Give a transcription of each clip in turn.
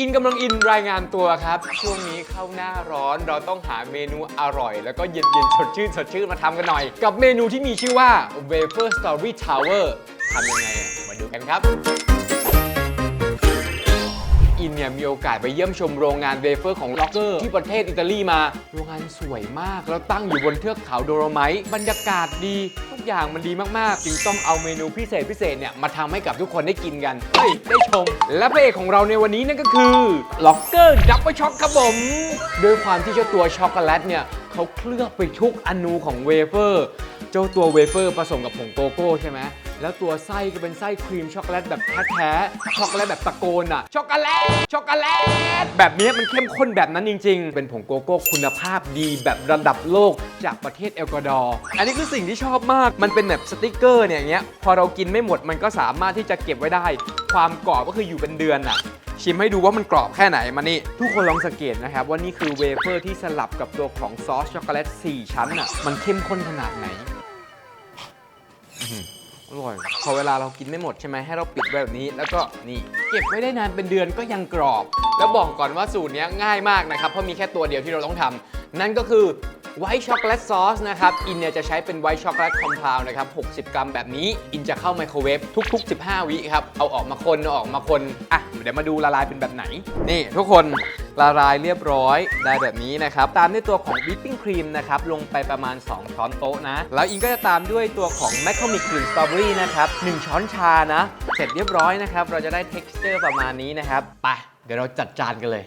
อินกำลังอินรายงานตัวครับ ช่วงนี้เข้าหน้าร้อนเราต้องหาเมนูอร่อย แล้วก็เย็นๆสดชื่นสดชื่นมาทำกันหน่อย กับเมนูที่มีชื่อว่า Wafer Story Tower ทำยังไง มาดูกันครับ อินเนี่ยมีโอกาสไปเยี่ยมชมโรงงานเวเฟอร์ของล็อกเกอร์ที่ประเทศอิตาลีมา โรงงานสวยมาก แล้วตั้งอยู่บนเทือกเขาโดโรไมต์บรรยากาศดี ทุกอย่างมันดีมาก ๆ จึงต้องเอาเมนูพิเศษพิเศษเนี่ยมาทำให้กับทุกคนได้กินกันเฮ้ยได้ชม และพระเอกของเราในวันนี้นั่นก็คือล็อกเกอร์ดับเบิลช็อกครับผมด้วยความที่เจ้าตัวช็อกโกแลตเนี่ย เขาเคลือบไปทุกอนูของเวเฟอร์ เจ้าตัวเวเฟอร์ผสมกับผงโกโก้ใช่ไหมแล้วตัวไส้ก็เป็นไส้ครีมช็อกโกแลตแบบแท้ๆช็อกโกแลตแบบตะโกนอะช็อกโกแลตช็อกโกแลตแบบนี้มันเข้มข้นแบบนั้นจริง ๆ เป็นผงโกโก้คุณภาพดีแบบระดับโลกจากประเทศเอลกวาดอร์อันนี้คือสิ่งที่ชอบมากมันเป็นแบบสติกเกอร์เนี่ยอย่างเงี้ยพอเรากินไม่หมดมันก็สามารถที่จะเก็บไว้ได้ ความกรอบก็คืออยู่เป็นเดือนอะ ชิมให้ดูว่ามันกรอบแค่ไหนมานี่ทุกคนลองสังเกตนะครับว่านี่คือเวเฟอร์ที่สลับกับตัวของซอสช็อกโกแลต4 ชั้นอะมันเข้มข้นขนาดไหนอร่อยพอเวลาเรากินไม่หมดใช่ไหมให้เราปิดไว้แบบนี้ แล้วก็นี่เก็บไว้ได้นานเป็นเดือนก็ยังกรอบ แล้วบอกก่อนว่าสูตรนี้ง่ายมากนะครับเพราะมีแค่ตัวเดียวที่เราต้องทำนั่นก็คือ ไวท์ช็อกโกแลตซอสนะครับ อินเนี่ยจะใช้เป็นไวท์ช็อกโกแลตคอมเพลวนะครับ 60 กรัมแบบนี้ อินจะเข้าไมโครเวฟทุก ๆ 15 วิครับ เอาออกมาคนเอาออกมาคน อะ เดี๋ยวมาดูละลายเป็นแบบไหน นี่ทุกคนละลายเรียบร้อยได้แบบนี้นะครับ ตามด้วยตัวของวิปปิ้งครีมนะครับ ลงไปประมาณ 2 ช้อนโต๊ะนะ แล้วอินก็จะตามด้วยตัวของแมคคามิกกลิ่นสตรอเบอรี่นะครับ1ช้อนชานะ เสร็จเรียบร้อยนะครับ เราจะได้ t e x t อร์ประมาณนี้นะครับ ไป เดี๋ยวเราจัดจานกันเลย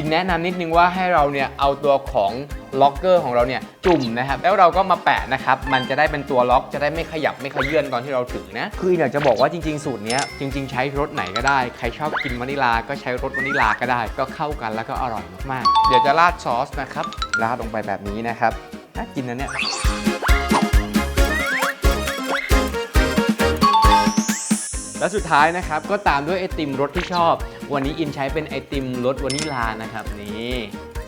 อินแนะนำนิดนึงว่าให้เราเนี่ยเอาตัวของล็อกเกอร์ของเราเนี่ยจุ่มนะครับ แล้วเราก็มาแปะนะครับ มันจะได้เป็นตัวล็อกจะได้ไม่ขยับไม่ขยื่นตอนที่เราถือนะ คืออยากจะบอกว่าจริงๆ สูตรเนี้ยจริง ๆ ใช้รสไหนก็ได้ ใครชอบกินวานิลาก็ใช้รสวานิลาก็ได้ ก็เข้ากันแล้วก็อร่อยมากๆ เดี๋ยวจะราดซอสนะครับราดลงไปแบบนี้นะครับน่ากินนะเนี่ย และสุดท้ายนะครับก็ตามด้วยไอติมรสที่ชอบ วันนี้อินใช้เป็นไอติมรสวานิลานะครับนี่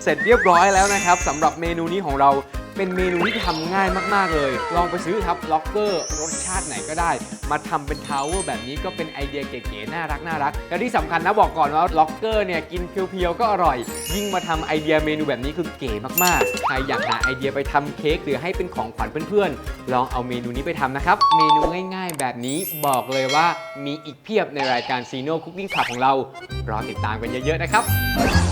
เสร็จเรียบร้อยแล้วนะครับสำหรับเมนูนี้ของเราเป็นเมนูที่ทำง่ายมาก ๆ เลย ลองไปซื้อครับล็อกเกอร์รสชาติไหนก็ได้ มาทำเป็นทาวเวอร์แบบนี้ก็เป็นไอเดียเก๋ๆน่ารักน่ารักและที่สำคัญนะบอกก่อนว่าล็อกเกอร์เนี่ยกินเพียวๆก็อร่อย ยิ่งมาทำไอเดียเมนูแบบนี้คือเก๋มากๆ ใครอยากหาไอเดียไปทำเค้กหรือให้เป็นของขวัญเพื่อนๆ ลองเอาเมนูนี้ไปทำนะครับ เมนูง่ายๆ แบบนี้บอกเลยว่ามีอีกเพียบในรายการซีโน่คุกกิ้งขับของเรา รอติดตามกันเยอะๆ นะครับ